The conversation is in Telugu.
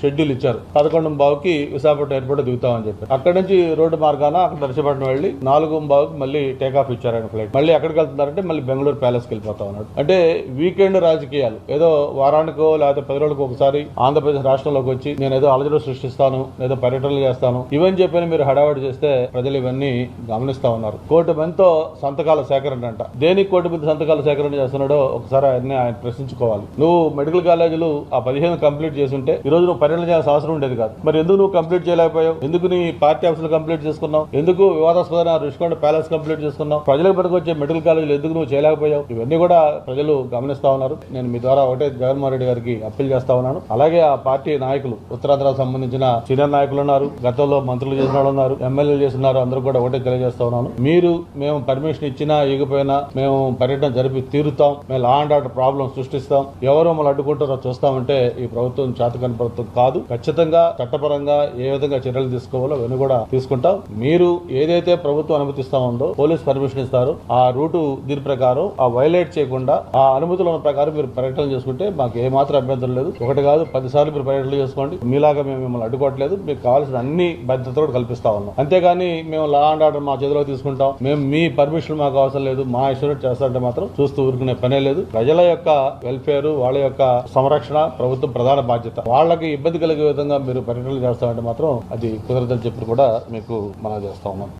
షెడ్యూల్ ఇచ్చారు. పదకొండు బావుకి విశాఖపట్నం ఎయిర్పోర్ట్ దిగుతామని చెప్పారు. అక్కడ నుంచి రోడ్డు మార్గాన అక్కడ నర్సీపట్నం వెళ్ళి నాలుగు బావుకి మళ్ళీ టేక్ ఆఫ్ ఇచ్చారు ఆయన ఫ్లైట్ మళ్ళీ ఎక్కడికి వెళ్తున్నారంటే మళ్ళీ బెంగళూరు ప్యాలెస్కి వెళ్ళిపోతా ఉన్నాడు. అంటే వీకెండ్ రాజకీయాలు. ఏదో వారానికో లేకపోతే పది రోజులకు ఒకసారి ఆంధ్రప్రదేశ్ రాష్ట్రంలోకి వచ్చి నేను ఏదో అలజడి సృష్టిస్తాను ఏదో పర్యటనలు చేస్తాను. ఇవని చెప్పని మీరు హడావడి చేస్తే ప్రజలు ఇవన్నీ గమనిస్తా ఉన్నారు. కోటి మందితో సంతకాల సేకరణ అంట. దేనికి కోటి మంది సంతకాల సేకరణ చేస్తున్నాడో ఒకసారి ఆయన్ని ఆయన ప్రశ్నించుకోవాలి. నువ్వు మెడికల్ కాలేజీలు ఆ పదిహేను కంప్లీట్ చేస్తుంటే ఈ రోజు నువ్వు పర్యటన చేయాల్సిన అవసరం ఉండేది కాదు. మరి ఎందుకు నువ్వు కంప్లీట్ చేయలేకపోయావు? ఎందుకు నీ పార్టీ ఆఫీసులు కంప్లీట్ చేసుకున్నావు? ఎందుకు వివాదాస్పద రుషికొండ ప్యాలెస్ కంప్లీట్ చేసుకున్నావు? ప్రజలకు పట్టుకొచ్చే మెడికల్ కాలేజీలు ఎందుకు నువ్వు చేయలేకపోయావు? ఇవన్నీ కూడా ప్రజలు గమనిస్తా ఉన్నారు. నేను మీ ద్వారా ఒకటే జగన్మోహన్ రెడ్డి గారికి అప్పీల్ చేస్తా ఉన్నాను. అలాగే ఆ పార్టీ నాయకులు ఉత్తరాంధ్రకు సంబంధించిన సీనియర్ నాయకులు ఉన్నారు. గతంలో మంత్రులు చేసిన వాళ్ళు ఉన్నారు. ఎమ్మెల్యేలు చేస్తున్నారు అందరూ కూడా ఒకటే తెలియజేస్తా ఉన్నాను. మీరు మేము పర్మిషన్ ఇచ్చినా ఇగిపోయినా మేము పర్యటన జరిపి తీరుతాం. మేము లా అండ్ ఆర్డర్ ప్రాబ్లం సృష్టిస్తాం. ఎవరు మమ్మల్ని అడ్డుకుంటారో చూస్తామంటే ఈ ప్రభుత్వం చాతకని ప్రభుత్వం కాదు. ఖచ్చితంగా చట్టపరంగా ఏ విధంగా చర్యలు తీసుకోవాలో అవన్నీ కూడా తీసుకుంటాం. మీరు ఏదైతే ప్రభుత్వం అనుమతిస్తా ఉందో పోలీస్ పర్మిషన్ ఇస్తారు ఆ రూటు దీని ప్రకారం ఆ వైలేట్ చేయకుండా ఆ అనుమతుల ప్రకారం మీరు పర్యటన చేసుకుంటే మాకు ఏ మాత్రం అభ్యంతరం లేదు. ఒకటి కాదు పదిసార్లు మీరు పర్యటన చేసుకోండి. మీలాగా మేము మిమ్మల్ని అడ్డుకోవట్లేదు. మీకు కావాల్సిన అన్ని బాధ్యతలు కూడా కల్పిస్తా ఉన్నాం. అంతేగాని మేము లా అండ్ ఆర్డర్ మా చేతిలో తీసుకుంటాం. మేము మీ పర్మిషన్ మాకు అవసరం లేదు. మా ఇష్టం చేస్తారంటే మాత్రం చూస్తూ ఊరుకునే పనే లేదు. ప్రజల యొక్క వెల్ఫేర్ వాళ్ళ యొక్క సంరక్షణ ప్రభుత్వం ప్రధాన బాధ్యత. వాళ్ళకి ఇబ్బంది కలిగే విధంగా మీరు పర్యటనలు చేస్తామంటే మాత్రం అది కుదరదని చెప్పి కూడా మీకు మనం చేస్తా ఉన్నాం.